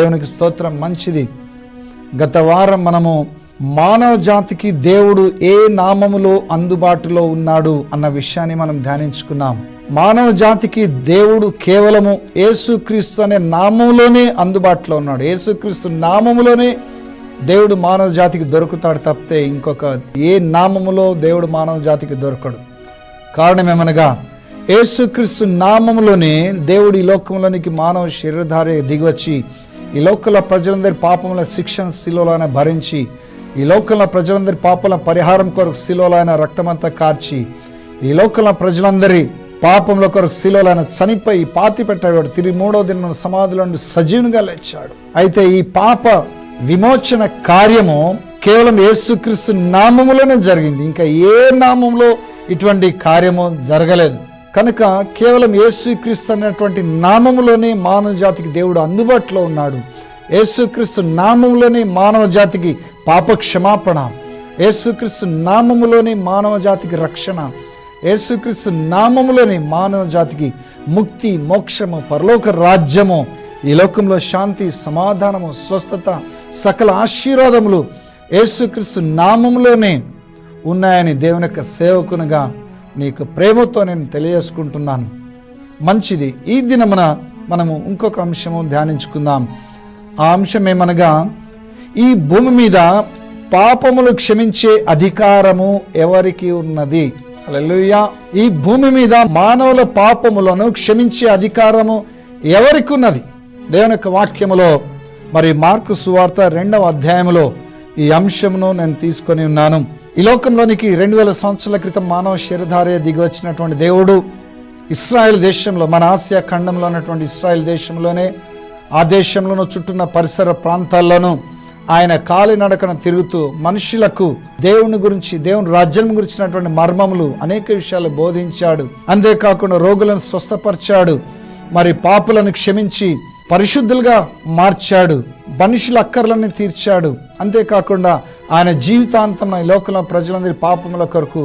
దేవునికి స్తోత్రం. మంచిది. గత వారం మనము మానవ జాతికి దేవుడు ఏ నామములో అందుబాటులో ఉన్నాడు అన్న విషయాన్ని మనం ధ్యానించుకున్నాం. మానవ జాతికి దేవుడు కేవలము యేసుక్రీస్తు అనే నామంలోనే అందుబాటులో ఉన్నాడు. యేసుక్రీస్తు నామములోనే దేవుడు మానవ జాతికి దొరుకుతాడు తప్పితే ఇంకొక ఏ నామములో దేవుడు మానవ జాతికి దొరకడు. కారణం ఏమనగా యేసుక్రీస్తు నామములోనే దేవుడు ఈ లోకంలోనికి మానవ శరీరధారి దిగివచ్చి ఈ లోకంలో ప్రజలందరి పాపముల శిక్షణ శిలోలో భరించి ఈ లోకంలో ప్రజలందరి పాపల పరిహారం కొరకు శిలోలైన రక్తమంతా కార్చి ఈ లోకంలో ప్రజలందరి పాపంలో కొరకు శిలోలైన చనిపోయి పాతి పెట్టాడు తిరిగి మూడో దిన సమాధిలో నుండి సజీవునిగా లేచాడు. అయితే ఈ పాప విమోచన కార్యము కేవలం యేసుక్రీస్తు నామములోనే జరిగింది. ఇంకా ఏ నామంలో ఇటువంటి కార్యము జరగలేదు. కనుక కేవలం యేసుక్రీస్తు అనేటువంటి నామములోనే మానవ జాతికి దేవుడు అందుబాటులో ఉన్నాడు. యేసుక్రీస్తు నామములోనే మానవ జాతికి పాప క్షమాపణ యేసుక్రీస్తు నామములోనే మానవ జాతికి రక్షణ. యేసుక్రీస్తు నామములోనే మానవ జాతికి ముక్తి మోక్షము పరలోక రాజ్యము. ఈ లోకంలో శాంతి సమాధానము స్వస్థత సకల ఆశీర్వాదములు యేసుక్రీస్తు నామములోనే ఉన్నాయని దేవుని యొక్క సేవకునిగా నీకు ప్రేమతో నేను తెలియజేసుకుంటున్నాను. మంచిది. ఈ దినమున మనము ఇంకొక అంశము ధ్యానించుకుందాం. ఆ అంశం ఏమనగా ఈ భూమి మీద పాపములు క్షమించే అధికారము ఎవరికి ఉన్నది? హల్లెలూయా. ఈ భూమి మీద మానవుల పాపములను క్షమించే అధికారము ఎవరికి ఉన్నది? దేవుని యొక్క వాక్యములో మరి మార్కు సువార్త రెండవ అధ్యాయములో ఈ అంశమును నేను తీసుకొని ఉన్నాను. ఈ లోకంలోనికి రెండు వేల సంవత్సరాల క్రితం మానవ శరీరధారే దిగి వచ్చినటువంటి దేవుడు ఇస్రాయెల్ దేశంలో మన ఆసియా ఖండంలో ఉన్నటువంటి ఇస్రాయెల్ దేశంలోనే ఆ దేశంలోనూ చుట్టూన్న పరిసర ప్రాంతాల్లోనూ ఆయన కాలినడకన తిరుగుతూ మనుషులకు దేవుని గురించి దేవుని రాజ్యం గురించినటువంటి మర్మములు అనేక విషయాలు బోధించాడు. అంతేకాకుండా రోగులను స్వస్థపరిచాడు. మరి పాపులను క్షమించి పరిశుద్ధులుగా మార్చాడు. మనుషుల అక్కర్లన్నీ తీర్చాడు. అంతేకాకుండా ఆయన జీవితాంతం ఈ లోకంలో ప్రజలందరి పాపముల కొరకు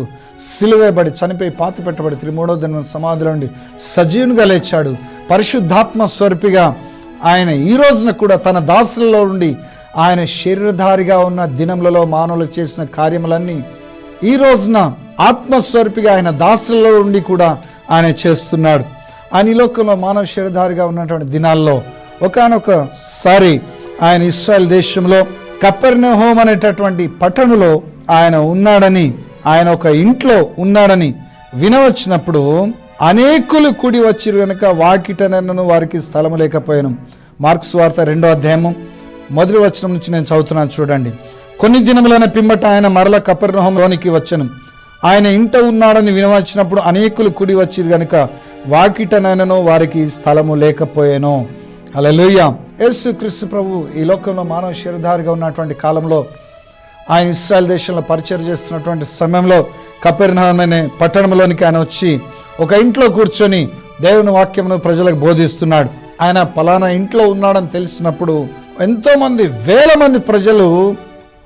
సిలువేబడి చనిపోయి పాతి పెట్టబడి త్రిమూడో మూడో దిన సమాధిలో నుండి సజీవునిగా లేచాడు. పరిశుద్ధాత్మ స్వరూపిగా ఆయన ఈ రోజున కూడా తన దాసులలో నుండి ఆయన శరీరధారిగా ఉన్న దినములలో మానవులు చేసిన కార్యములన్నీ ఈ రోజున ఆత్మస్వరూపిగా ఆయన దాసులలో ఉండి కూడా ఆయన చేస్తున్నాడు. ఆయన ఈ లోకంలో మానవ శరీరధారిగా ఉన్నటువంటి దినాల్లో ఒకనొకసారి ఆయన ఇస్రాయల్ దేశంలో కపెర్నహోమ్ అనేటటువంటి పట్టణంలో ఆయన ఉన్నాడని ఆయన ఒక ఇంట్లో ఉన్నాడని వినవచ్చినప్పుడు అనేకులు కూడి వచ్చిరు కనుక వాకిటనను వారికి స్థలము లేకపోయాను. మార్క్స్ వార్త రెండో అధ్యాయము మొదటి వచనం నుంచి నేను చదువుతున్నాను చూడండి. కొన్ని దినములైన పిమ్మట ఆయన మరల కపర్నహంలోనికి వచ్చను. ఆయన ఇంట ఉన్నాడని వినవచ్చినప్పుడు అనేకులు కూడి వచ్చిరు కనుక వాకిటనైనను వారికి స్థలము లేకపోయాను. అలలుయ్య యేసు క్రీస్తు ప్రభు ఈ లోకంలో మానవ శరీరధారిగా ఉన్నటువంటి కాలంలో ఆయన ఇస్రాయల్ దేశంలో పరిచయం చేస్తున్నటువంటి సమయంలో కపెర్నహం అనే పట్టణంలోనికి ఆయన వచ్చి ఒక ఇంట్లో కూర్చొని దేవుని వాక్యమును ప్రజలకు బోధిస్తున్నాడు. ఆయన పలానా ఇంట్లో ఉన్నాడని తెలిసినప్పుడు ఎంతో మంది వేల మంది ప్రజలు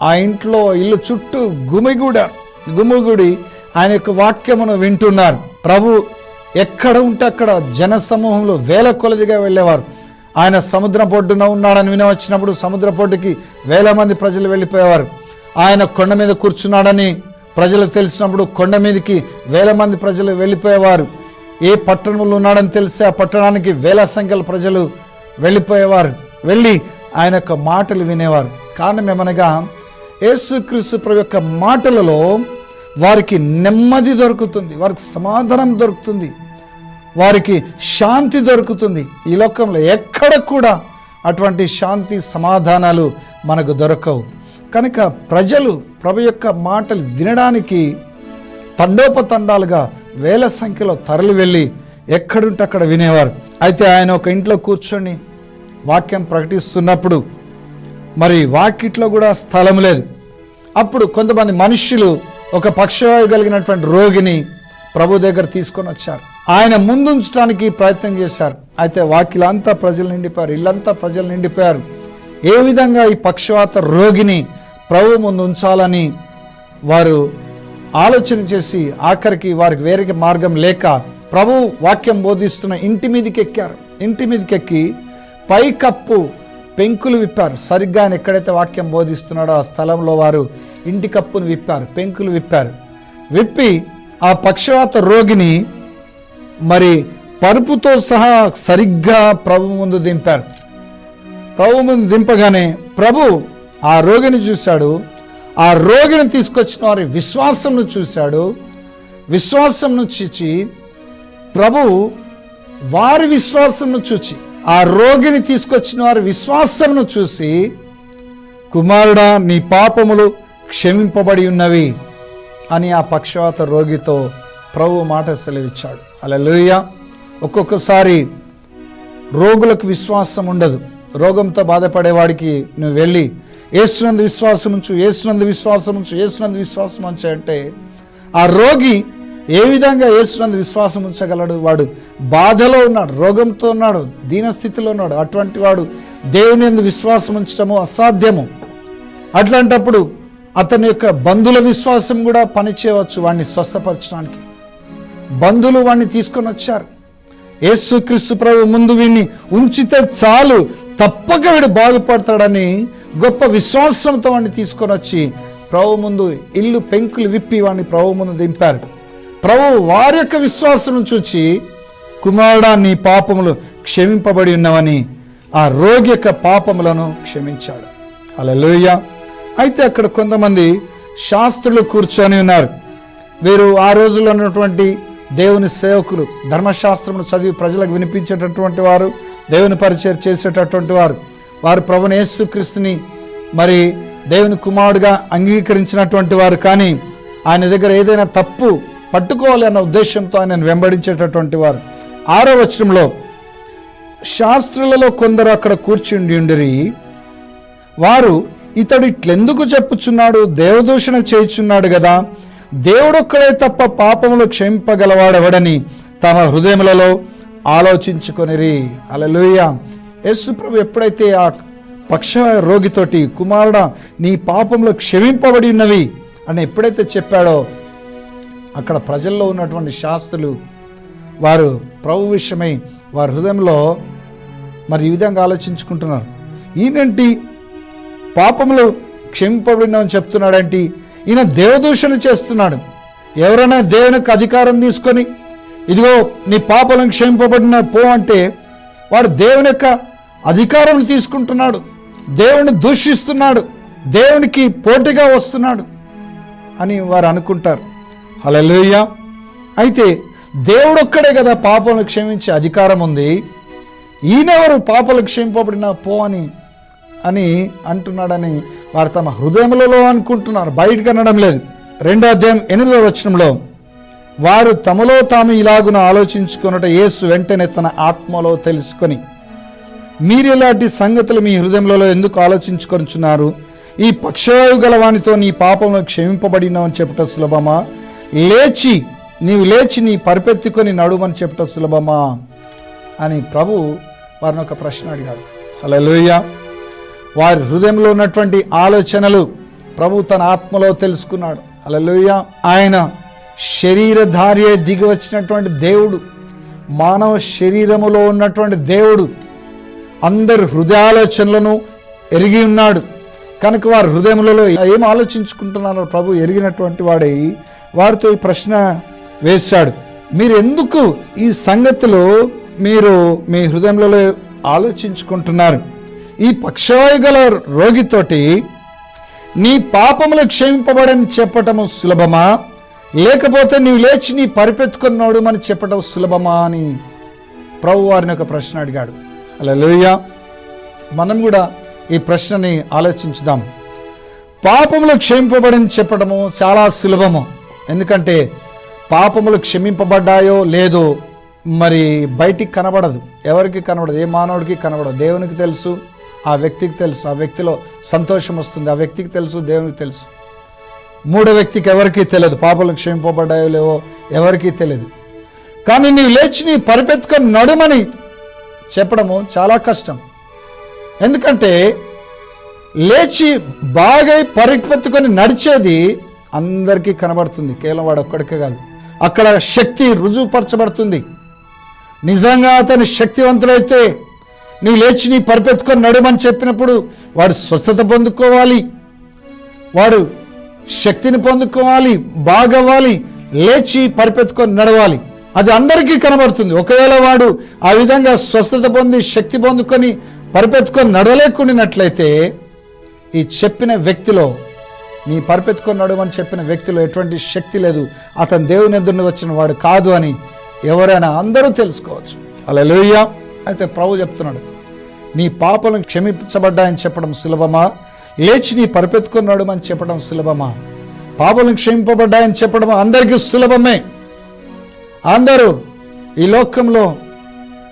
ఆ ఇంట్లో ఇల్లు చుట్టూ గుమిగూడారు గుమిగూడి ఆయన యొక్క వాక్యమును వింటున్నారు. ప్రభు ఎక్కడ ఉంటే అక్కడ జన సమూహంలో వేల కొలదిగా వెళ్ళేవారు. ఆయన సముద్రం పొడ్డున ఉన్నాడని వినవచ్చినప్పుడు సముద్ర పొడ్డుకి వేల మంది ప్రజలు వెళ్ళిపోయేవారు. ఆయన కొండ మీద కూర్చున్నాడని ప్రజలకు తెలిసినప్పుడు కొండ మీదకి వేల మంది ప్రజలు వెళ్ళిపోయేవారు. ఏ పట్టణంలో ఉన్నాడని తెలిసి ఆ పట్టణానికి వేల సంఖ్యల ప్రజలు వెళ్ళిపోయేవారు. వెళ్ళి ఆయన యొక్క మాటలు వినేవారు. కారణం ఏమనగా యేసుక్రీస్తు ప్రభు యొక్క మాటలలో వారికి నెమ్మది దొరుకుతుంది. వారికి సమాధానం దొరుకుతుంది. వారికి శాంతి దొరుకుతుంది. ఈ లోకంలో ఎక్కడ కూడా అటువంటి శాంతి సమాధానాలు మనకు దొరకవు. కనుక ప్రజలు ప్రభు యొక్క మాటలు వినడానికి తండోపతండాలుగా వేల సంఖ్యలో తరలి వెళ్ళి ఎక్కడుంటే అక్కడ వినేవారు. అయితే ఆయన ఒక ఇంట్లో కూర్చొని వాక్యం ప్రకటిస్తున్నప్పుడు మరి వాకిట్లో కూడా స్థలం లేదు. అప్పుడు కొంతమంది మనుషులు ఒక పక్షవాయు కలిగినటువంటి రోగిని ప్రభు దగ్గర తీసుకొని వచ్చారు. ఆయన ముందుంచడానికి ప్రయత్నం చేశారు. అయితే వాకిలంతా ప్రజలు నిండిపోయారు. ఇల్లంతా ప్రజలు నిండిపోయారు. ఏ విధంగా ఈ పక్షవాత రోగిని ప్రభు ముందు ఉంచాలని వారు ఆలోచన చేసి ఆఖరికి వారికి వేరే మార్గం లేక ప్రభు వాక్యం బోధిస్తున్న ఇంటి మీదకి ఎక్కారు. ఇంటి మీదకి ఎక్కి పైకప్పు పెంకులు విప్పారు. సరిగ్గా ఆయన ఎక్కడైతే వాక్యం బోధిస్తున్నాడో ఆ స్థలంలో వారు ఇంటి కప్పును విప్పారు. పెంకులు విప్పారు. విప్పి ఆ పక్షవాత రోగిని మరి పరుపుతో సహా సరిగ్గా ప్రభు ముందు దింపారు ప్రభు ముందు దింపగానే ప్రభు ఆ రోగిని చూశాడు. ఆ రోగిని తీసుకొచ్చిన వారి విశ్వాసంను చూశాడు. విశ్వాసంను చూచి ప్రభు వారి విశ్వాసంను చూచి ఆ రోగిని తీసుకొచ్చిన వారి విశ్వాసంను చూసి కుమారుడా నీ పాపములు క్షమింపబడి ఉన్నవి అని ఆ పక్షవాత రోగితో ప్రభు మాట సెలవిచ్చాడు. అలా ఒక్కొక్కసారి రోగులకు విశ్వాసం ఉండదు. రోగంతో బాధపడేవాడికి నువ్వు వెళ్ళి ఏసునందు విశ్వాసం ఉంచు ఏసునందు విశ్వాసం ఉంచు ఏసునందు విశ్వాసం ఉంచు అంటే ఆ రోగి ఏ విధంగా ఏసునందు విశ్వాసం ఉంచగలడు? వాడు బాధలో ఉన్నాడు రోగంతో ఉన్నాడు దీనస్థితిలో ఉన్నాడు. అటువంటి వాడు దేవుని ఎందు విశ్వాసం ఉంచడము అసాధ్యము. అట్లాంటప్పుడు అతని యొక్క బంధువుల విశ్వాసం కూడా పనిచేయవచ్చు వాడిని స్వస్థపరచడానికి. బంధువులు వాడిని తీసుకొని వచ్చారు. యేసుక్రీస్తు ప్రభు ముందు వీడిని ఉంచితే చాలు తప్పక వీడు బాగుపడతాడని గొప్ప విశ్వాసంతో వాడిని తీసుకొని వచ్చి ప్రభు ముందు ఇల్లు పెంకులు విప్పి వాడిని ప్రభు ముందు దింపారు. ప్రభు వారి యొక్క విశ్వాసం చూచి కుమారుడా నీ పాపములు క్షమింపబడి ఉన్నవని ఆ రోగి యొక్క పాపములను క్షమించాడు. అలా అయితే అక్కడ కొంతమంది శాస్త్రులు కూర్చొని ఉన్నారు. వీరు ఆ రోజుల్లో ఉన్నటువంటి దేవుని సేవకులు ధర్మశాస్త్రమును చదివి ప్రజలకు వినిపించేటటువంటి వారు దేవుని పరిచయం చేసేటటువంటి వారు. వారు ప్రభునేసు యేసుక్రీస్తుని మరి దేవుని కుమారుడుగా అంగీకరించినటువంటి వారు కానీ ఆయన దగ్గర ఏదైనా తప్పు పట్టుకోవాలి అన్న ఉద్దేశంతో ఆయనను వెంబడించేటటువంటి వారు. ఆరో వచనంలో శాస్త్రులలో కొందరు అక్కడ కూర్చుండి ఉండిరి. వారు ఇతడు ఇట్లెందుకు చెప్పుచున్నాడు? దేవదూషణ చేయుచున్నాడు కదా? దేవుడొక్కడే తప్ప పాపములు క్షమింపగలవాడెవడని తమ హృదయములలో ఆలోచించుకొనిరి. అలలుయ యేసు ప్రభు ఎప్పుడైతే ఆ పక్ష రోగితోటి కుమారుడా నీ పాపములు క్షమింపబడి ఉన్నవి అని ఎప్పుడైతే చెప్పాడో అక్కడ ప్రజల్లో ఉన్నటువంటి శాస్త్రులు వారు ప్రభు విషయమై వారి హృదయంలో మరి ఈ విధంగా ఆలోచించుకుంటున్నారు. ఈయనంటి పాపములు క్షమింపబడినని చెప్తున్నాడంటే. ఈయన దేవదూషణ చేస్తున్నాడు. ఎవరైనా దేవునికి అధికారం తీసుకొని ఇదిగో నీ పాపలను క్షమింపబడిన పో అంటే వాడు దేవుని యొక్క అధికారం తీసుకుంటున్నాడు. దేవుని దూషిస్తున్నాడు. దేవునికి పోటీగా వస్తున్నాడు అని వారు అనుకుంటారు. హలలోయ అయితే దేవుడు ఒక్కడే కదా పాపలను క్షమించే అధికారం ఉంది. ఈయనెవరు పాపలు క్షమింపబడిన పో అని అని అంటున్నాడని వారు తమ హృదయములలో అనుకుంటున్నారు. బయటకు అనడం లేదు. రెండో అధ్యాయం ఎనిమిదో వచనంలో వారు తమలో తాము ఇలాగున ఆలోచించుకున్నట యేసు వెంటనే తన ఆత్మలో తెలుసుకొని మీరు ఇలాంటి సంగతులు మీ హృదయంలో ఎందుకు ఆలోచించుకొనిచున్నారు? ఈ పక్షవాయు గలవానితో నీ పాపములు క్షమింపబడినవని చెప్పటం సులభమా? లేచి నీవు లేచి నీ పరిపెత్తుకొని నడుమని చెప్పటం సులభమా? అని ప్రభు వారిని ఒక ప్రశ్న అడిగాడు. అలా వారి హృదయంలో ఉన్నటువంటి ఆలోచనలు ప్రభు తన ఆత్మలో తెలుసుకున్నాడు. అలలోయ ఆయన శరీరధార్య దిగి వచ్చినటువంటి దేవుడు. మానవ శరీరములో ఉన్నటువంటి దేవుడు అందరి హృదయాలోచనలను ఎరిగి ఉన్నాడు. కనుక వారి హృదయములలో ఏం ఆలోచించుకుంటున్నారో ప్రభు ఎరిగినటువంటి వాడై వారితో ఈ ప్రశ్న వేశాడు. మీరు ఎందుకు ఈ సంగతిలో మీరు మీ హృదయంలో ఆలోచించుకుంటున్నారు? ఈ పక్షవాయు గల రోగితోటి నీ పాపములు క్షమింపబడని చెప్పటము సులభమా? లేకపోతే నీవు లేచి నీ పరిపెత్తుకున్నాడు అని చెప్పటం సులభమా అని ప్రభు వారిని ఒక ప్రశ్న అడిగాడు. అలా మనం కూడా ఈ ప్రశ్నని ఆలోచించుదాం. పాపములు క్షమింపబడని చెప్పడము చాలా సులభము. ఎందుకంటే పాపములు క్షమింపబడ్డాయో లేదో మరి బయటికి కనబడదు. ఎవరికి కనబడదు? ఏ మానవుడికి కనబడదు? దేవునికి తెలుసు. ఆ వ్యక్తికి తెలుసు ఆ వ్యక్తిలో సంతోషం వస్తుంది ఆ వ్యక్తికి తెలుసు దేవునికి తెలుసు. మూడో వ్యక్తికి ఎవరికీ తెలియదు పాపలు క్షమింపబడ్డాయో లేవో ఎవరికీ తెలియదు. కానీ నీవు లేచి నీ పరిపెత్తుకొని నడుమని చెప్పడము చాలా కష్టం. ఎందుకంటే లేచి బాగా పరిపెత్తుకొని నడిచేది అందరికీ కనబడుతుంది కేవలం వాడు ఒక్కడికే కాదు. అక్కడ శక్తి రుజువుపరచబడుతుంది. నిజంగా అతని శక్తివంతుడైతే నీవు లేచి నీ పరిపెత్తుకొని నడుమని చెప్పినప్పుడు వాడు స్వస్థత పొందుకోవాలి. వాడు శక్తిని పొందుకోవాలి బాగవ్వాలి లేచి పరిపెత్తుకొని నడవాలి. అది అందరికీ కనబడుతుంది. ఒకవేళ వాడు ఆ విధంగా స్వస్థత పొంది శక్తి పొందుకొని పరిపెత్తుకొని నడవలేకుండినట్లయితే ఈ చెప్పిన వ్యక్తిలో నీ పరిపెత్తుకొని నడవని చెప్పిన వ్యక్తిలో ఎటువంటి శక్తి లేదు. అతను దేవుని ఎదురుని వచ్చిన వాడు కాదు అని ఎవరైనా అందరూ తెలుసుకోవచ్చు. అలా అయితే ప్రభు చెప్తున్నాడు నీ పాపలను క్షమించబడ్డాయని చెప్పడం సులభమా? లేచి నీ పరిపెత్తుకున్నాడు అని చెప్పడం సులభమా? పాపలను క్షమింపబడ్డాయని చెప్పడం అందరికీ సులభమే. అందరూ ఈ లోకంలో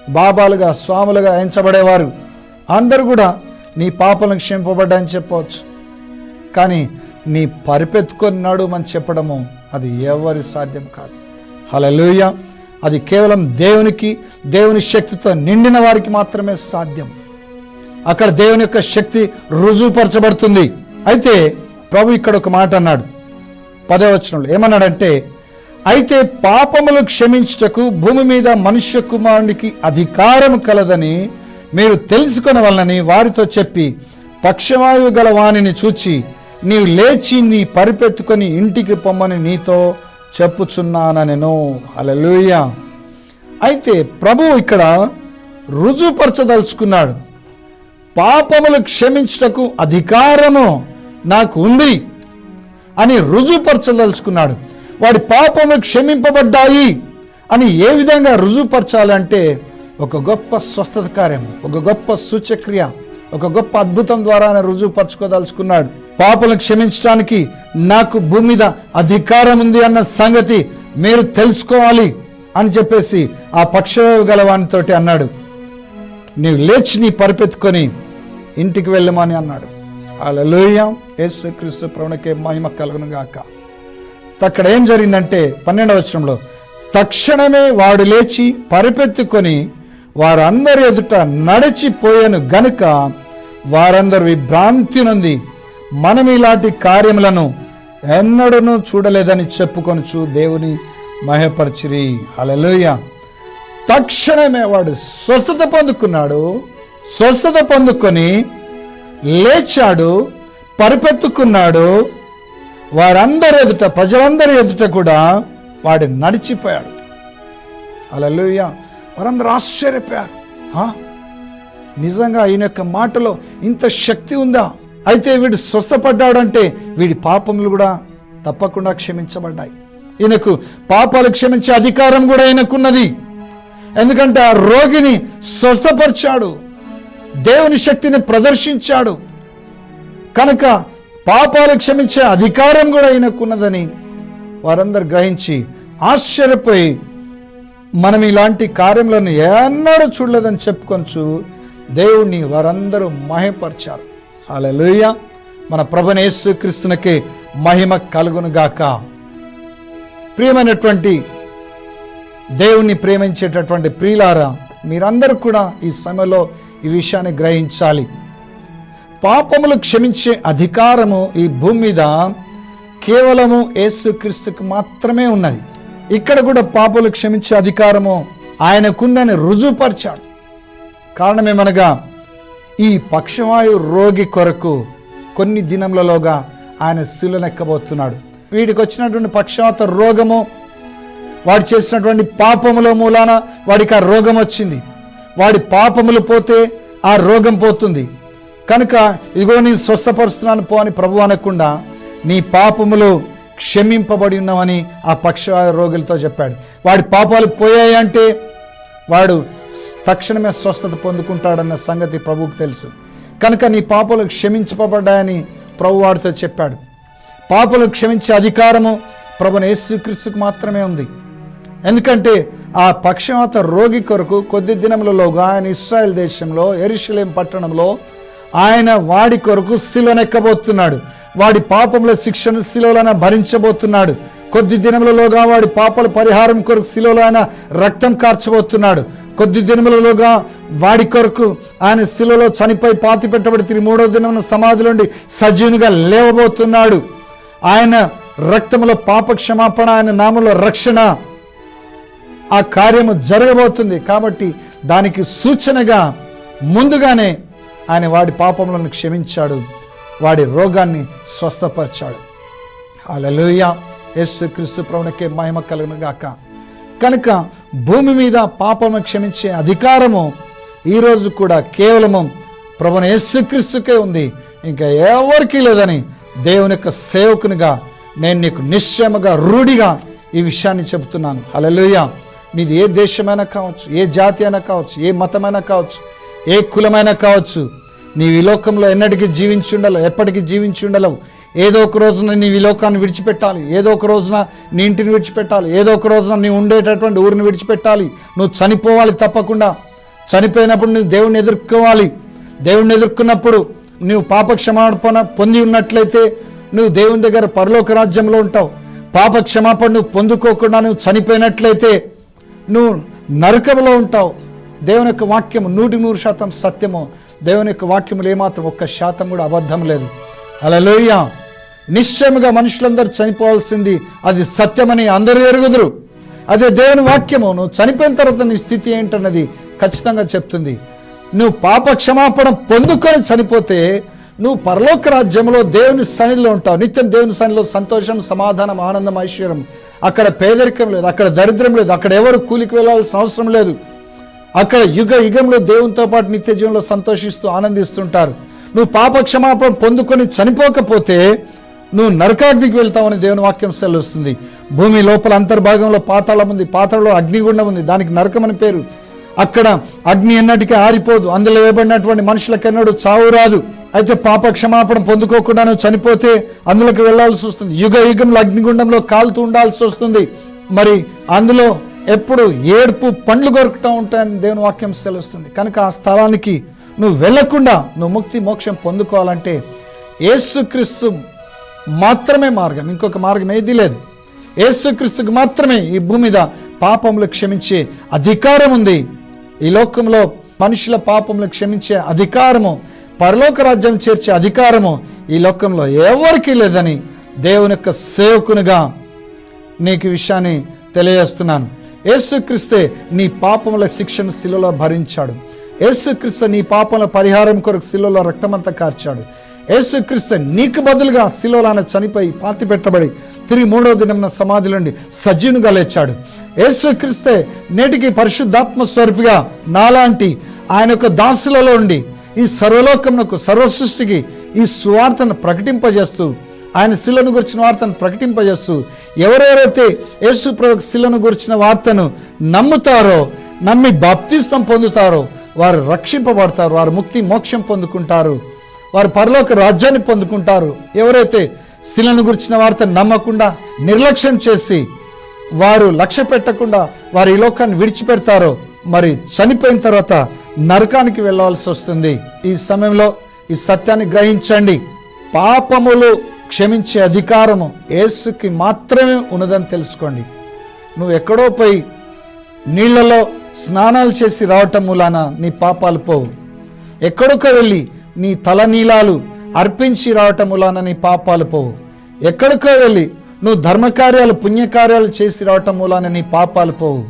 బాబాలుగా స్వాములుగా ఎంచబడేవారు. అందరూ కూడా నీ పాపలను క్షమింపబడ్డాయని చెప్పవచ్చు. కానీ నీ పరిపెత్తుకున్నాడు అని చెప్పడము అది ఎవరి సాధ్యం కాదు. హలలుయ అది కేవలం దేవునికి దేవుని శక్తితో నిండిన వారికి మాత్రమే సాధ్యం. అక్కడ దేవుని యొక్క శక్తి రుజువుపరచబడుతుంది. అయితే ప్రభు ఇక్కడ ఒక మాట అన్నాడు. పదవచనంలో ఏమన్నాడంటే అయితే పాపములు క్షమించుటకు భూమి మీద మనుష్య కుమారునికి అధికారం కలదని మీరు తెలుసుకొనవలనని వారితో చెప్పి పక్షవాయువు గల వాణిని చూచి నీవు లేచి నీ పరిపెత్తుకొని ఇంటికి పొమ్మని నీతో చెప్పుచున్నానెను అలలుయ అయితే ప్రభు ఇక్కడ రుజువుపరచదలుచుకున్నాడు. పాపములు క్షమించుటకు అధికారము నాకు ఉంది అని రుజుపరచదలుచుకున్నాడు వాడి పాపములు క్షమింపబడ్డాయి అని ఏ విధంగా రుజుపరచాలంటే ఒక గొప్ప స్వస్థత కార్యం ఒక గొప్ప సూచక్రియ ఒక గొప్ప అద్భుతం ద్వారా ఆయన రుజువుపరచుకోదలుచుకున్నాడు. పాపలను క్షమించడానికి నాకు భూమి మీద అధికారం ఉంది అన్న సంగతి మీరు తెలుసుకోవాలి అని చెప్పేసి ఆ పక్షవాయు గలవానితోటి అన్నాడు. నీవు లేచి నీ పరిపెత్తుకొని ఇంటికి వెళ్ళమని అన్నాడు. అలా యేసు క్రీస్తు ప్రవణకే మహిమ కలుగును గాక. అక్కడ ఏం జరిగిందంటే పన్నెండవ వచనంలో తక్షణమే వాడు లేచి పరిపెత్తుకొని వారందరి ఎదుట నడిచిపోయాను గనుక వారందరూ విభ్రాంతి నుండి మనం ఇలాంటి కార్యములను ఎన్నడను చూడలేదని చెప్పుకొనుచు దేవుని మహపరిచిరి. అలలోయ తక్షణమే వాడు స్వస్థత పొందుకున్నాడు. స్వస్థత పొందుకొని లేచాడు పరిపెత్తుకున్నాడు. వారందరి ఎదుట ప్రజలందరి ఎదుట కూడా వాడు నడిచిపోయాడు. అలలుయ వారందరూ ఆశ్చర్యపోయారు. నిజంగా ఈయన యొక్క మాటలో ఇంత శక్తి ఉందా? అయితే వీడు స్వస్థపడ్డాడంటే వీడి పాపములు కూడా తప్పకుండా క్షమించబడ్డాయి. ఈయనకు పాపాలు క్షమించే అధికారం కూడా ఈయనకున్నది. ఎందుకంటే ఆ రోగిని స్వస్థపరిచాడు. దేవుని శక్తిని ప్రదర్శించాడు. కనుక పాపాలు క్షమించే అధికారం కూడా ఈయనకున్నదని వారందరు గ్రహించి ఆశ్చర్యపోయి మనం ఇలాంటి కార్యములను ఎన్నడూ చూడలేదని చెప్పుకొనచ్చు దేవుణ్ణి వారందరూ మహిపరిచారు. హల్లెలూయ. మన ప్రభునేసు క్రిస్తునికి మహిమ కలుగునుగాక. ప్రియమైనటువంటి దేవుణ్ణి ప్రేమించేటటువంటి ప్రియులారా మీరందరూ కూడా ఈ సమయంలో ఈ విషయాన్ని గ్రహించాలి. పాపములు క్షమించే అధికారము ఈ భూమి మీద కేవలము యేసుక్రీస్తుకు మాత్రమే ఉన్నది. ఇక్కడ కూడా పాపలు క్షమించే అధికారము ఆయనకుందని రుజువుపరిచాడు. కారణమేమనగా ఈ పక్షవాయు రోగి కొరకు కొన్ని దినములలోగా ఆయన శిలనెక్కబోతున్నాడు. వీడికి వచ్చినటువంటి పక్షవాత రోగము వాడు చేసినటువంటి పాపముల మూలాన వాడికి ఆ రోగం వచ్చింది. వాడి పాపములు పోతే ఆ రోగం పోతుంది. కనుక ఇదిగో నేను స్వస్థపరుస్తున్నాను పో అని ప్రభు అనకుండా నీ పాపములు క్షమింపబడి ఉన్నామని ఆ పక్ష రోగులతో చెప్పాడు. వాడి పాపాలు పోయాయి అంటే వాడు తక్షణమే స్వస్థత పొందుకుంటాడన్న సంగతి ప్రభువుకు తెలుసు. కనుక నీ పాపలు క్షమించబడ్డాయని ప్రభు వాడితో చెప్పాడు. పాపలు క్షమించే అధికారము ప్రభుని యేసుక్రీస్తుకు మాత్రమే ఉంది. ఎందుకంటే ఆ పక్షవాత రోగి కొరకు కొద్ది దినములలోగా ఆయన ఇస్రాయల్ దేశంలో ఎరుషలేం పట్టణంలో ఆయన వాడి కొరకు శిలనెక్కబోతున్నాడు. వాడి పాపముల శిక్షను శిలోలన భరించబోతున్నాడు. కొద్ది దినములలోగా వాడి పాపల పరిహారం కొరకు శిలోలైన రక్తం కార్చబోతున్నాడు. కొద్ది దినములలోగా వాడి కొరకు ఆయన శిలలో చనిపోయి పాతి పెట్టబడి తిరిగి మూడో దినమున సమాధిలో నుండి సజీవునిగా లేవబోతున్నాడు. ఆయన రక్తములో పాప క్షమాపణ ఆయన నామంలో రక్షణ. ఆ కార్యము జరగబోతుంది. కాబట్టి దానికి సూచనగా ముందుగానే ఆయన వాడి పాపములను క్షమించాడు. వాడి రోగాన్ని స్వస్థపరిచాడు. అలలోయ యేసుక్రీస్తు ప్రభునికే మహిమ కలుగును గాక. కనుక భూమి మీద పాపము క్షమించే అధికారము ఈరోజు కూడా కేవలము ప్రభుని యేసుక్రీస్తుకే ఉంది. ఇంకా ఎవరికీ లేదని దేవుని యొక్క సేవకునిగా నేను నీకు నిశ్చయముగా రూఢిగా ఈ విషయాన్ని చెబుతున్నాను. అలలుయ నీది ఏ దేశమైనా కావచ్చు ఏ జాతి అయినా కావచ్చు ఏ మతమైనా కావచ్చు ఏ కులమైనా కావచ్చు నీవు ఈ లోకంలో ఎన్నటికీ జీవించి ఉండలేవు ఎప్పటికీ జీవించి ఉండలేవు. ఏదో ఒక రోజున నీ విలోకాన్ని విడిచిపెట్టాలి. ఏదో ఒక రోజున నీ ఇంటిని విడిచిపెట్టాలి. ఏదో ఒక రోజున నీ ఉండేటటువంటి ఊరిని విడిచిపెట్టాలి. నువ్వు చనిపోవాలి తప్పకుండా. చనిపోయినప్పుడు నువ్వు దేవుణ్ణి ఎదుర్కోవాలి. దేవుణ్ణి ఎదుర్కొన్నప్పుడు నువ్వు పాపక్షమాపణ పొంది ఉన్నట్లయితే నువ్వు దేవుని దగ్గర పరలోక రాజ్యంలో ఉంటావు. పాప క్షమాపణ నువ్వు పొందుకోకుండా నువ్వు చనిపోయినట్లయితే నువ్వు నరకంలో ఉంటావు. దేవుని యొక్క వాక్యం నూటి నూరు శాతం సత్యము. దేవుని యొక్క వాక్యములు ఏమాత్రం ఒక్క శాతం కూడా అబద్ధం లేదు. అలా నిశ్చయముగా మనుషులందరూ చనిపోవాల్సింది అది సత్యమని అందరూ ఎరుగుదురు. అదే దేవుని వాక్యము నువ్వు చనిపోయిన తర్వాత నీ స్థితి ఏంటన్నది ఖచ్చితంగా చెప్తుంది. నువ్వు పాప క్షమాపణ పొందుకొని చనిపోతే నువ్వు పరలోక రాజ్యంలో దేవుని సన్నిధిలో ఉంటావు. నిత్యం దేవుని సన్నిధిలో సంతోషం సమాధానం ఆనందం ఐశ్వర్యం. అక్కడ పేదరికం లేదు అక్కడ దరిద్రం లేదు అక్కడ ఎవరు కూలికి వెళ్ళాల్సిన అవసరం లేదు. అక్కడ యుగ యుగంలో దేవునితో పాటు నిత్య జీవనంలో సంతోషిస్తూ ఆనందిస్తుంటారు. నువ్వు పాప క్షమాపణ పొందుకొని చనిపోకపోతే నువ్వు నరకాగ్నికి వెళ్తావని దేవుని వాక్యం సెలవుస్తుంది. భూమి లోపల అంతర్భాగంలో పాతాళం ఉంది పాతాళంలో అగ్నిగుండం ఉంది. దానికి నరకం అని పేరు. అక్కడ అగ్ని ఎన్నటికీ ఆరిపోదు. అందులో వేయబడినటువంటి మనుషులకెన్నడూ చావు రాదు. అయితే పాప క్షమాపణ పొందుకోకుండా నువ్వు చనిపోతే అందులోకి వెళ్ళాల్సి వస్తుంది. యుగ యుగంలో అగ్నిగుండంలో కాలుతూ ఉండాల్సి వస్తుంది. మరి అందులో ఎప్పుడు ఏడుపు పండ్లు కొరుకుతూ ఉంటాయని దేవుని వాక్యం సెలవుస్తుంది. కనుక ఆ స్థలానికి నువ్వు వెళ్ళకుండా నువ్వు ముక్తి మోక్షం పొందుకోవాలంటే యేసుక్రీస్తు మాత్రమే మార్గం. ఇంకొక మార్గం ఏది లేదు. యేసుక్రీస్తుకు మాత్రమే ఈ భూమి మీద పాపములు క్షమించే అధికారం ఉంది. ఈ లోకంలో మనుషుల పాపములు క్షమించే అధికారము పరలోక రాజ్యం చేర్చే అధికారము ఈ లోకంలో ఎవరికీ లేదని దేవుని యొక్క సేవకునిగా నీకు విషయాన్ని తెలియజేస్తున్నాను. యేసుక్రీస్తే నీ పాపముల శిక్షను శిలలో భరించాడు. యేసుక్రీస్తు నీ పాపముల పరిహారం కొరకు శిలలో రక్తమంతా కార్చాడు. యేసుక్రీస్తు నీకు బదులుగా శిలోలాన చనిపోయి పాతి పెట్టబడి తిరిగి మూడవ దినంన సమాధి నుండి సజీవునిగా లేచాడు. యేసుక్రీస్తే నేటికి పరిశుద్ధాత్మ స్వరూపిగా నాలాంటి ఆయన యొక్క దాసులలో ఉండి ఈ సర్వలోకమునకు సర్వసృష్టికి ఈ సువార్తను ప్రకటింపజేస్తూ ఆయన శిలను గురించిన వార్తను ప్రకటింపజేస్తూ ఎవరెవరైతే యేసు ప్రభు శిలను గురించిన వార్తను నమ్ముతారో నమ్మి బాప్తిస్మం పొందుతారో వారు రక్షింపబడతారు వారు ముక్తి మోక్షం పొందుకుంటారు. వారు పరలోక రాజ్యాన్ని పొందుకుంటారు. ఎవరైతే శిలను గురించిన వార్త నమ్మకుండా నిర్లక్ష్యం చేసి వారు లక్ష్య పెట్టకుండా వారు ఈ లోకాన్ని విడిచిపెడతారో మరి చనిపోయిన తర్వాత నరకానికి వెళ్ళవలసి వస్తుంది. ఈ సమయంలో ఈ సత్యాన్ని గ్రహించండి. పాపములు క్షమించే అధికారము యేసుకి మాత్రమే ఉన్నదని తెలుసుకోండి. నువ్వు ఎక్కడో పోయి నీళ్ళలో స్నానాలు చేసి రావటం మూలాన నీ పాపాలు పోవు. ఎక్కడికో వెళ్ళి నీ తల నీలాలు అర్పించి రావటములానని నీ పాపాలు పోవు. ఎక్కడికో వెళ్ళి నువ్వు ధర్మకార్యాలు పుణ్యకార్యాలు చేసి రావటం మూలాన నీ పాపాలు పోవు.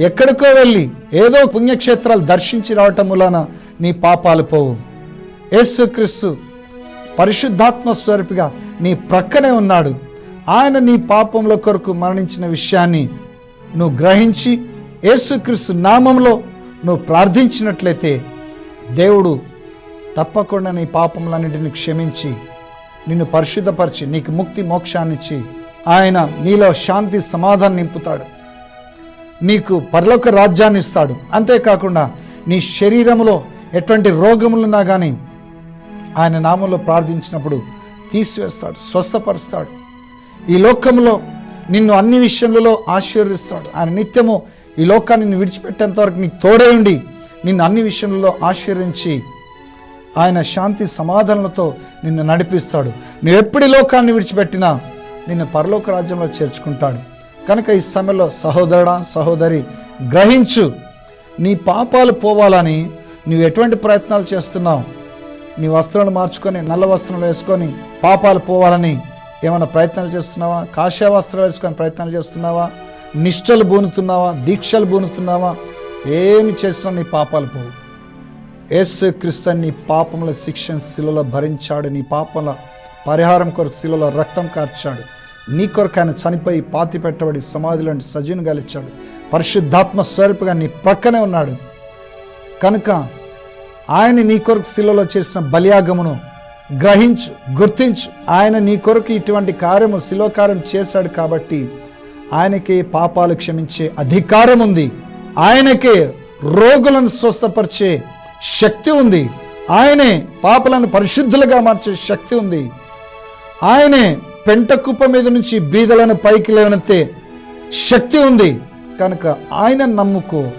ఎక్కడికో వెళ్ళి ఏదో పుణ్యక్షేత్రాలు దర్శించి రావటం మూలాన నీ పాపాలు పోవు. యేసుక్రీస్తు పరిశుద్ధాత్మ స్వరూపిగా నీ ప్రక్కనే ఉన్నాడు. ఆయన నీ పాపంలో కొరకు మరణించిన విషయాన్ని నువ్వు గ్రహించి యేసుక్రీస్తు నామంలో నువ్వు ప్రార్థించినట్లయితే దేవుడు తప్పకుండా నీ పాపములన్నింటిని క్షమించి నిన్ను పరిశుద్ధపరిచి నీకు ముక్తి మోక్షాన్నిచ్చి ఆయన నీలో శాంతి సమాధానం నింపుతాడు. నీకు పరలోక రాజ్యాన్ని ఇస్తాడు. అంతేకాకుండా నీ శరీరంలో ఎటువంటి రోగములున్నా కానీ ఆయన నామంలో ప్రార్థించినప్పుడు తీసివేస్తాడు స్వస్థపరుస్తాడు. ఈ లోకంలో నిన్ను అన్ని విషయంలో ఆశీర్వదిస్తాడు. ఆయన నిత్యము ఈ లోకాన్ని నిన్ను విడిచిపెట్టేంత వరకు నీకు తోడే ఉండి నిన్ను అన్ని విషయంలో ఆశీర్వించి ఆయన శాంతి సమాధానాలతో నిన్ను నడిపిస్తాడు. నువ్వు ఎప్పుడు లోకాన్ని విడిచిపెట్టినా నిన్ను పరలోక రాజ్యంలో చేర్చుకుంటాడు. కనుక ఈ సమయంలో సహోదరుడా సహోదరి గ్రహించు నీ పాపాలు పోవాలని నువ్వు ఎటువంటి ప్రయత్నాలు చేస్తున్నావు? నీ వస్త్రాలు మార్చుకొని నల్ల వస్త్రాలు వేసుకొని పాపాలు పోవాలని ఏమైనా ప్రయత్నాలు చేస్తున్నావా? కాషాయ వస్త్రాలు వేసుకొని ప్రయత్నాలు చేస్తున్నావా? నిష్టలు బూనుతున్నావా? దీక్షలు బూనుతున్నావా? ఏమి చేసినా నీ పాపాలు పోవు. యేసు క్రిస్తన్ని నీ పాపముల శిక్షణ శిలలో భరించాడు. నీ పాపముల పరిహారం కొరకు శిలలో రక్తం కార్చాడు. నీ కొరకు ఆయన చనిపోయి పాతి పెట్టబడి సమాధిలోని సజీవుని గలిచాడు. పరిశుద్ధాత్మ స్వరూపుగా నీ ప్రక్కనే ఉన్నాడు. కనుక ఆయన నీ కొరకు శిలలో చేసిన బలియాగమును గ్రహించు గుర్తించు. ఆయన నీ కొరకు ఇటువంటి కార్యము శిలోకార్యం చేశాడు కాబట్టి ఆయనకే పాపాలు క్షమించే అధికారం ఉంది ఆయనకే రోగులను స్వస్థపరిచే శక్తి ఉంది. ఆయనే పాపలను పరిశుద్ధులుగా మార్చే శక్తి ఉంది. ఆయనే పెంట కుప్ప మీద నుంచి బీదలను పైకి లేవనెత్తే శక్తి ఉంది. కనుక ఆయన నమ్ముకో.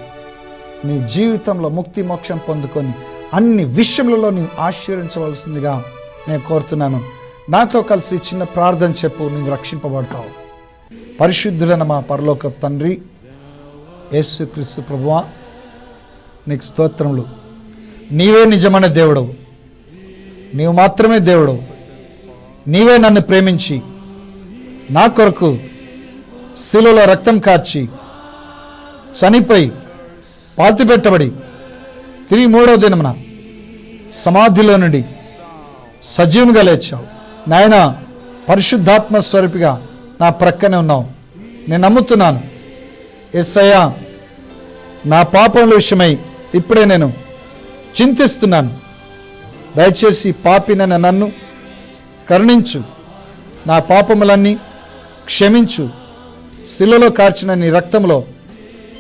నీ జీవితంలో ముక్తి మోక్షం పొందుకొని అన్ని విషయములలో నీవు ఆశీర్వించవలసిందిగా నేను కోరుతున్నాను. నాతో కలిసి చిన్న ప్రార్థన చెప్పు నీవు రక్షింపబడతావు. పరిశుద్ధులైన మా పరలోక తండ్రి యేసుక్రీస్తు ప్రభువా నీకు స్తోత్రములు. నీవే నిజమైన దేవుడవు. నీవు మాత్రమే దేవుడవు. నీవే నన్ను ప్రేమించి నా కొరకు శిలువలో రక్తం కార్చి చనిపోయి పాతిపెట్టబడి తిరిగి మూడో దినమున సమాధిలో నుండి సజీవంగా లేచావు. నాయన పరిశుద్ధాత్మ స్వరూపిగా నా ప్రక్కనే ఉన్నావు. నేను నమ్ముతున్నాను. ఎస్సయ్యా నా పాపముల విషయమై ఇప్పుడే నేను చింతిస్తున్నాను. దయచేసి పాపినైన నన్ను కరుణించు. నా పాపములన్నీ క్షమించు. శిలలో కార్చిన నీ రక్తంలో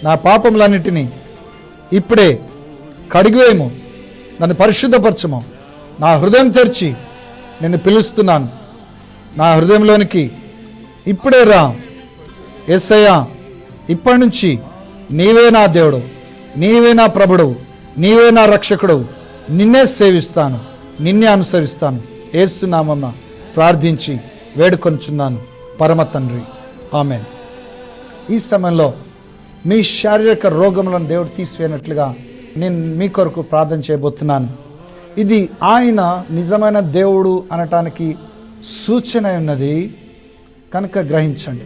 నా పాపములన్నిటినీ ఇప్పుడే కడిగివేయము. నన్ను పరిశుద్ధపరచము. నా హృదయం తెరిచి నిన్ను పిలుస్తున్నాను. నా హృదయంలోనికి ఇప్పుడే రా. ఎస్సయ్యా ఇప్పటి నుంచి నీవే నా దేవుడు. నీవే నా ప్రభుడు. నీవే నా రక్షకుడు నిన్నే సేవిస్తాను. నిన్నే అనుసరిస్తాను. ఏసునామన్న ప్రార్థించి వేడుకొంచున్నాను పరమ తండ్రి. ఆమె ఈ సమయంలో మీ శారీరక రోగములను దేవుడు తీసివేయనట్లుగా నేను మీ కొరకు ప్రార్థన చేయబోతున్నాను. ఇది ఆయన నిజమైన దేవుడు అనటానికి సూచన ఉన్నది. కనుక గ్రహించండి.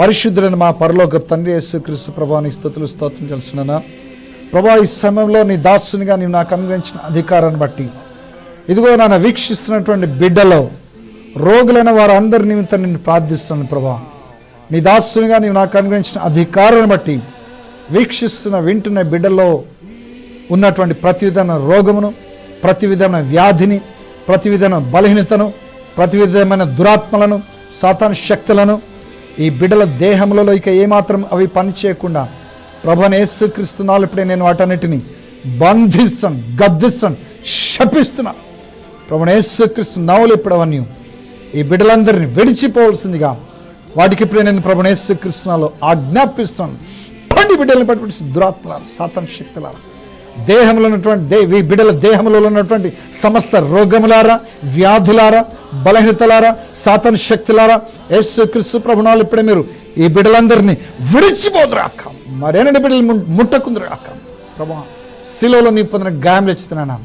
పరిశుద్ధులను మా పరలోక తండ్రి యేసుక్రీస్తు ప్రభావానికి స్థుతులు స్తోత్రం తెలుసుకున్నానా ప్రభా ఈ సమయంలో నీ దాసునిగా నీవు నాకు అనుగ్రహించిన అధికారాన్ని బట్టి. ఇదిగో నన్ను వీక్షిస్తున్నటువంటి బిడ్డలో రోగులైన వారు అందరి నిమిత్తం నేను ప్రార్థిస్తున్నాను ప్రభా. నీ దాసునిగా నీవు నాకు అనుగ్రహించిన అధికారాన్ని బట్టి వీక్షిస్తున్న వింటున్న బిడ్డలో ఉన్నటువంటి ప్రతి విధమైన రోగమును ప్రతి విధమైన వ్యాధిని ప్రతి విధమైన బలహీనతను ప్రతి విధమైన దురాత్మలను సాతాను శక్తులను ఈ బిడ్డల దేహంలో ఇక ఏమాత్రం అవి పనిచేయకుండా ప్రభాని యేసుక్రీస్తున్నాలు ఇప్పుడే నేను వాటన్నిటిని బంధిస్తాను గద్దిస్తాను శపిస్తున్నా ప్రభు యేసుక్రీస్తు నవలు ఇప్పుడు అవన్నీ ఈ బిడ్డలందరినీ విడిచిపోవలసిందిగా వాటికి ఇప్పుడే నేను ప్రభు యేసుక్రీస్తునాలో ఆజ్ఞాపిస్తాను పండి బిడ్డలను పట్టుబడి దురాత్మల సాతన శక్తులారా దేహంలో ఉన్నటువంటి దే ఈ బిడ్డల దేహంలో ఉన్నటువంటి సమస్త రోగములారా వ్యాధులారా బలహీనతలారా సాతన శక్తులారా యేసు క్రిస్తు ప్రభునాలు ఇప్పుడే మీరు ఈ బిడ్డలందరినీ విడిచిపోదురు అక్క మరేనండి బిడ్డలు ము- అక్క ప్రభా శిలోలో నీ పొందిన గాయం తెచ్చుతున్నాను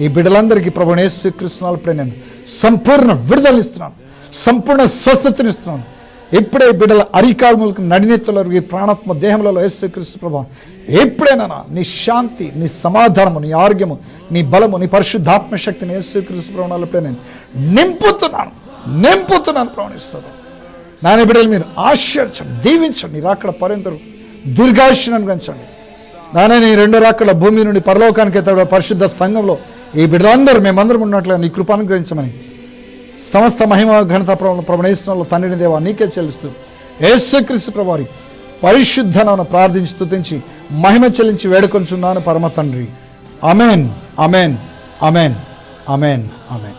ఈ బిడ్డలందరికీ ప్రభు యేసు క్రీస్తునాలు నేను సంపూర్ణ విడుదలనిస్తున్నాను సంపూర్ణ స్వస్థతనిస్తున్నాను ఎప్పుడే ఈ బిడ్డల అరికాములకు నడినెత్తుల ఈ ప్రాణాత్మ దేహంలో యేసుక్రీస్తు ప్రభా. ఎప్పుడైనా నీ శాంతి నీ సమాధానము నీ ఆరోగ్యము నీ బలము నీ పరిశుద్ధాత్మ శక్తిని యేసుక్రీస్తు ప్రభావాలు ఇప్పుడే నేను నింపుతున్నాను. నింపుతున్నాను ప్రవణిస్తున్నాను నాని బిడ్డలు మీరు ఆశ్చర్యం దీవించండి నీ రాకడ పరింతరు దీర్ఘాయుష్యం అనుగ్రహించండి. నాన్న నీ రెండో రాకడ భూమి నుండి పరలోకానికి ఎత్తడ పరిశుద్ధ సంఘంలో ఈ బిడ్డలందరూ మేమందరం ఉన్నట్లుగా నీ కృప అనుగ్రహించమని. సమస్త మహిమ ఘనత ప్రవణేశ్వరంలో తండ్రిని దేవా నీకే చెల్లిస్తూ యేసుక్రీస్తు ప్రభారి పరిశుద్ధనను ప్రార్థించి స్థుతించి మహిమ చెల్లించి వేడుకొంచున్నాను పరమ తండ్రి. Amen amen amen amen amen